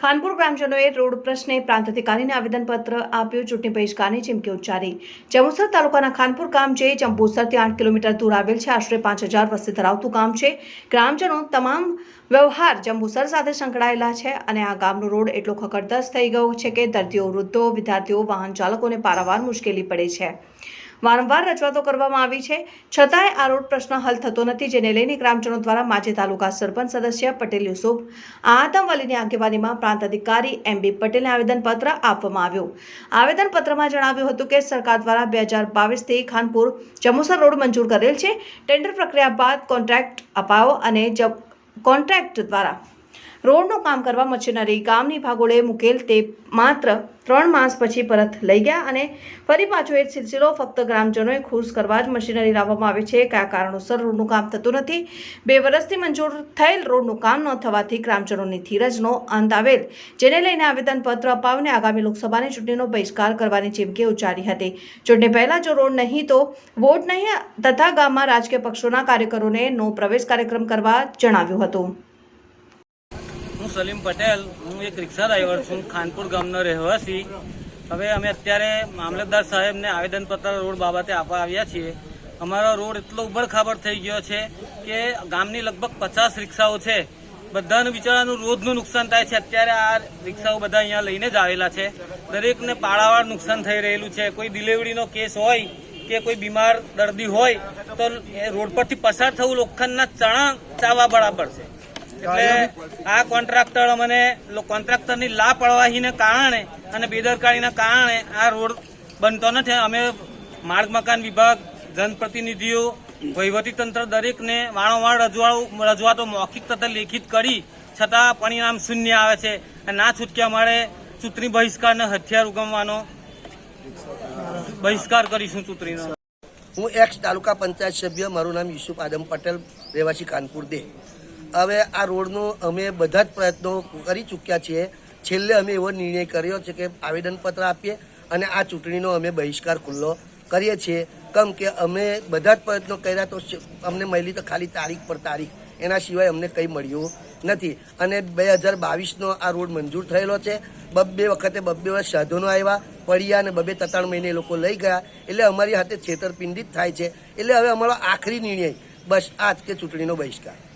ખાનપુર ગ્રામજનોએ રોડ પ્રશ્ને પ્રાંત અધિકારીને આવેદનપત્ર આપ્યું, ચૂંટણી બહિષ્કારની ચીમકી ઉચ્ચારી. જંબુસર તાલુકાના ખાનપુર ગામ જે જંબુસરથી આઠ કિલોમીટર દૂર આવેલ છે, આશરે પાંચ હજાર વસ્તી ધરાવતું ગામ છે. ગ્રામજનો તમામ વ્યવહાર જંબુસર સાથે સંકળાયેલા છે અને આ ગામનો રોડ એટલો ખકડદસ થઈ ગયો છે કે દર્દીઓ, વૃદ્ધો, વિદ્યાર્થીઓ, વાહન ચાલકોને પારાવાર મુશ્કેલી પડે છે. વારંવાર રજૂઆતો કરવામાં આવી છે. છતાંય આ રોડ પ્રશ્ન હલ થતો નથી, જેને લઈને ગ્રામજનો દ્વારા માજી તાલુકા સરપંચ સદસ્ય પટેલ યુસુફ, આ અલીની આગેવાનીમાં પ્રાંત અધિકારી એમ બી પટેલને આવેદનપત્ર આપવામાં આવ્યું. આવેદનપત્રમાં જણાવ્યું હતું કે સરકાર દ્વારા બે હજાર બાવીસથી ખાનપુર જમુસર રોડ મંજૂર કરેલ છે. ટેન્ડર પ્રક્રિયા બાદ કોન્ટ્રાક્ટ અપાવો અને કોન્ટ્રાક્ટ દ્વારા રોડનું કામ કરવા મશીનરી ગામની ભાગોળે મૂકેલ તે માત્ર ત્રણ માસ પછી પરત લઈ ગયા અને ફરી પાછો એ સિલસિલો ફક્ત ગ્રામજનોએ ખુશ કરવા જ મશીનરી લાવવામાં આવે છે. કયા કારણોસર રોડનું કામ થતું નથી? બે વર્ષથી મંજૂર થયેલ રોડનું કામ ન થવાથી ગ્રામજનોની ધીરજનો અંત આવેલ, જેને લઈને આવેદનપત્ર અપાવીને આગામી લોકસભાની ચૂંટણીનો બહિષ્કાર કરવાની ચીમકી ઉચ્ચારી હતી. ચૂંટણી પહેલાં જો રોડ નહીં તો વોટ નહીં, તથા ગામમાં રાજકીય પક્ષોના કાર્યકરોને નો પ્રવેશ કાર્યક્રમ કરવા જણાવ્યું હતું. સલીમ પટેલ, હું એક રિક્ષા ડ્રાઈવર છું, ખાનપુર ગામનો રહેવાસી. હવે અમે અત્યારે મામલતદાર સાહેબને આવેદનપત્ર રોડ બાબતે આપવા આવ્યા છીએ. અમારો રોડ એટલો ઉબડખાબડ થઈ ગયો છે કે ગામની લગભગ પચાસ રિક્ષાઓ છે. બધાનું બિચારાનું રોજનું નુકસાન થાય છે. અત્યારે આ રિક્ષાઓ બધા અહીંયા લઈને જ આવેલા છે. દરેકને પાળાવાર નુકસાન થઈ રહેલું છે. કોઈ ડિલિવરીનો કેસ હોય કે કોઈ બીમાર દર્દી હોય, તો એ રોડ પરથી પસાર થવું લોખંડના ચણા ચાવા બરાબર છે. એટલે આ કોન્ટ્રાક્ટર અમને કોન્ટ્રાક્ટરની લાપરવાહીને કારણે અને બેદરકારીના કારણે આ રોડ બનતો નથી. અમે માર્ગ મકાન વિભાગ, જનપ્રતિનિધિઓ વહીવટી તંત્ર દરેકને વારંવાર રજૂઆતો રજૂઆતો મૌખિક તથા લેખિત કરી, છતાં પરિણામ શૂન્ય આવે છે. અને ના છૂટકે અમારે ચૂંટણી બહિષ્કારને હથિયાર ઉગમવાનો બહિષ્કાર કરીશું ચૂંટણીનો. હું એક્સ તાલુકા પંચાયત સભ્ય, મારું નામ યુસુફ આદમ પટેલ, રહેવાસી કાનપુર દે. હવે આ રોડનો અમે બધા જ પ્રયત્નો કરી ચૂક્યા છીએ. છેલ્લે અમે એવો નિર્ણય કર્યો છે કે આવેદનપત્ર આપીએ અને આ ચૂંટણીનો અમે બહિષ્કાર ખુલ્લો કરીએ છીએ. કેમ કે અમે બધા જ પ્રયત્નો કર્યા તો અમને મળી તો ખાલી તારીખ પર તારીખ. એના સિવાય અમને કંઈ મળ્યું નથી. અને બે હજાર બાવીસનો આ રોડ મંજૂર થયેલો છે. બબ્બે વખતે બબ્બે વર્ષ સાધનો આવ્યા, પડ્યા અને બબે ત્રણ મહિને લોકો લઈ ગયા. એટલે અમારી હાથે છેતરપિંડી જ થાય છે. એટલે હવે અમારો આખરી નિર્ણય. બસ આ જ કે ચૂંટણીનો બહિષ્કાર.